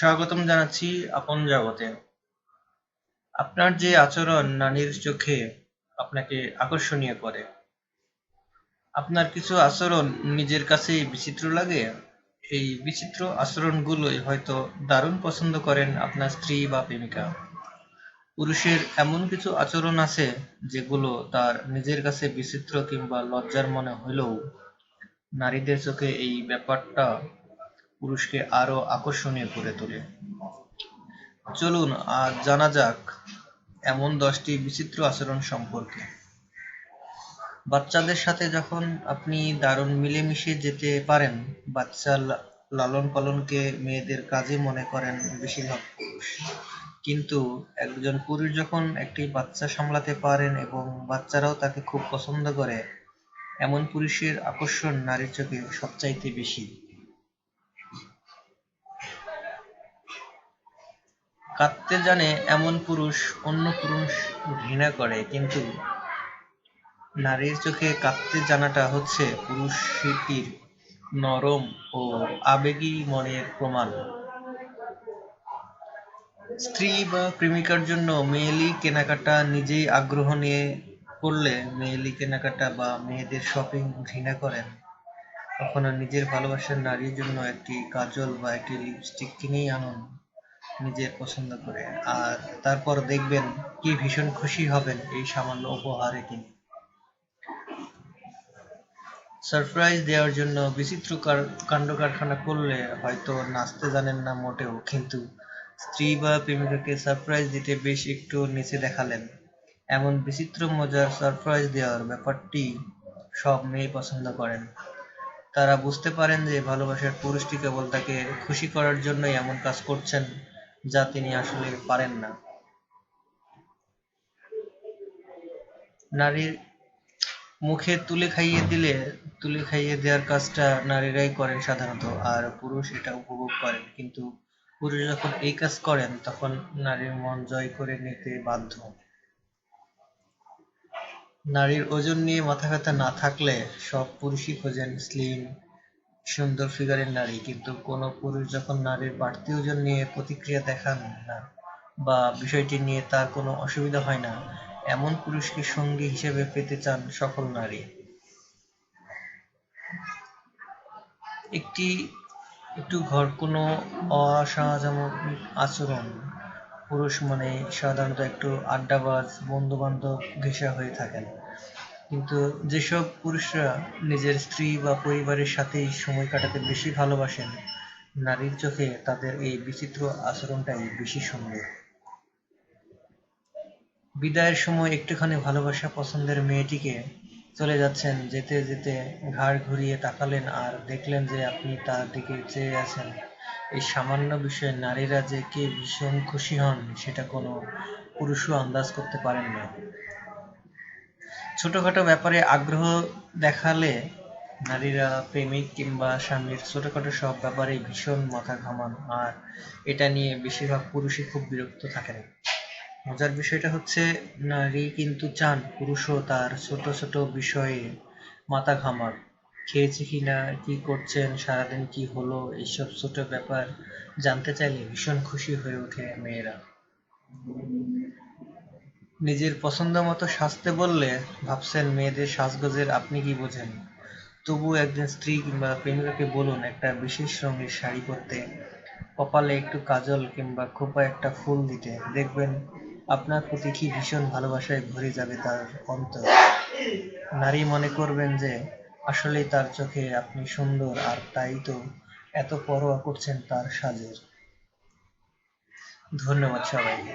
স্বাগতম জানাচ্ছি আপন জগতে। আপনার যে আচরণ নারীর চোখে আপনাকে আকর্ষণীয় করে। আপনার কিছু আচরণ নিজের কাছেই বিচিত্র লাগে? এই বিচিত্র আচরণগুলোই হয়তো দারুণ পছন্দ করেন আপনার স্ত্রী বা প্রেমিকা। পুরুষের এমন কিছু আচরণ আছে যেগুলো তার নিজের কাছে বিচিত্র কিংবা লজ্জার মনে হলেও নারীদের চোখে এই ব্যাপারটা পুরুষকে আরও আকর্ষণীয় করে তোলে। চলুন, আজ জানা যাক এমন দশটি বিচিত্র আচরণ সম্পর্কে। বাচ্চাদের সাথে যখন আপনি দারুণ মিলেমিশে যেতে পারেন, বাচ্চা লালন পালনকে মেয়েদের কাজে মনে করেন বেশিরভাগ পুরুষ। কিন্তু একজন পুরুষ যখন একটি বাচ্চা সামলাতে পারেন এবং বাচ্চারাও তাকে খুব পছন্দ করে, এমন পুরুষের আকর্ষণ নারীর চোখে সবচাইতে বেশি। কাঁদতে জানে এমন পুরুষ, অন্য পুরুষ ঘৃণা করে, কিন্তু নারীর চোখে কাঁদতে জানাটা হচ্ছে পুরুষটির নরম ও আবেগী মনের প্রমাণ। স্ত্রী বা প্রেমিকার জন্য মেয়েলি কেনাকাটা নিজেই আগ্রহ নিয়ে করলে মেয়েলি কেনাকাটা বা মেয়েদের শপিং ঘৃণা করেন। কখনো নিজের ভালোবাসার নারীর জন্য একটি কাজল বা একটি লিপস্টিক কিনেই আনুন। নিজের পছন্দ করে। আর তারপর দেখবেন কি ভীষণ খুশি হবেন এই সামান্য উপহারে কিনে সারপ্রাইজ দেওয়ার জন্য বিচিত্র কাণ্ড কারখানা করলে হয়তো নাচতে জানেন না মোটেও, কিন্তু স্ত্রী বা প্রেমিকাকে সারপ্রাইজ দিতে বেশ একটু নিচে দেখালেন। এমন বিচিত্র মজার সারপ্রাইজ দেওয়ার ব্যাপারটি সব মেয়ে পছন্দ করেন। তারা বুঝতে পারেন যে ভালোবাসার পুরুষটি কেবল তাকে খুশি করার জন্যই এমন কাজ করছেন যা তিনি আসলে পারেন না। নারীর মুখে তুলে খাইয়ে দিলে, তুলে খাইয়ে দেওয়ার কাজটা নারীরাই করেন সাধারণত, আর পুরুষ এটা উপভোগ করেন। কিন্তু পুরুষ যখন এই কাজ করেন, তখন নারীর মন জয় করে নিতে বাধ্য। নারীর ওজন নিয়ে মাথা ব্যথা না থাকলে সব পুরুষই খোঁজেন স্লিম সুন্দর ফিগারের নারী, কিন্তু কোনো পুরুষ যখন নারীর বাড়তি ওজন নিয়ে প্রতিক্রিয়া দেখান না বা বিষয়টি নিয়ে তার কোনো অসুবিধা হয় না, এমন পুরুষকে সঙ্গী হিসেবে পেতে চান সকল নারী। একটি, একটু ঘর, কোনো অসামাজিক আচরণ। পুরুষ মানে সাধারণত একটু আড্ডাবাজ বন্ধু বান্ধব ঘেঁষা হয়ে থাকেন। কিন্তু যেসব পুরুষরা নিজের স্ত্রী বা পরিবারের সাথেই সময় কাটাতে বেশি ভালোবাসেন, নারীর চোখে তাদের এই বিচিত্র আচরণটাই বেশি সুন্দর। বিদায়ের সময় একটুখানি ভালোবাসা পছন্দের মেয়েটিকে চলে যাচ্ছেন, যেতে যেতে ঘাড় ঘুরিয়ে তাকালেন আর দেখলেন যে আপনি তার দিকে চেয়ে আছেন। এই সামান্য বিষয়ে নারীরা যে কে ভীষণ খুশি হন, সেটা কোনো পুরুষও আন্দাজ করতে পারেন না। ছোটখাটো ব্যাপারে আগ্রহ দেখালে নারীরা, প্রেমিক কিংবা স্বামীর ছোটখাটো সব ব্যাপারে ভীষণ মাথা ঘামান। আর এটা নিয়ে বেশিরভাগ পুরুষই খুব বিরক্ত থাকেন। মজার বিষয়টা হচ্ছে, নারী কিন্তু চান পুরুষও তার ছোট ছোট বিষয়ে মাথা ঘামাক। খেয়েছে কিনা কি করছেন, সারাদিন কি হলো, এইসব ছোট ব্যাপার জানতে চাইলে ভীষণ খুশি হয়ে ওঠে মেয়েরা। নিজের পছন্দ মতো সাজতে বললে ভাবছেন মেয়েদের সাজগোজের আপনি কি বোঝেন? তবু একজন স্ত্রী কিংবা প্রেমিকাকে বলুন, একটা বিশেষ রঙের শাড়ি পরতে, কপালে একটু কাজল কিংবা খোপা একটা ফুল দিতে, দেখবেন আপনার প্রতি কি ভীষণ ভালোবাসায় ভরে যাবে তার অন্তর। নারী মনে করবেন যে, আসলেই তার চোখে আপনি সুন্দর আর তাই তো এত পরোয়া করছেন তার সাজের। ধন্যবাদ সবাইকে।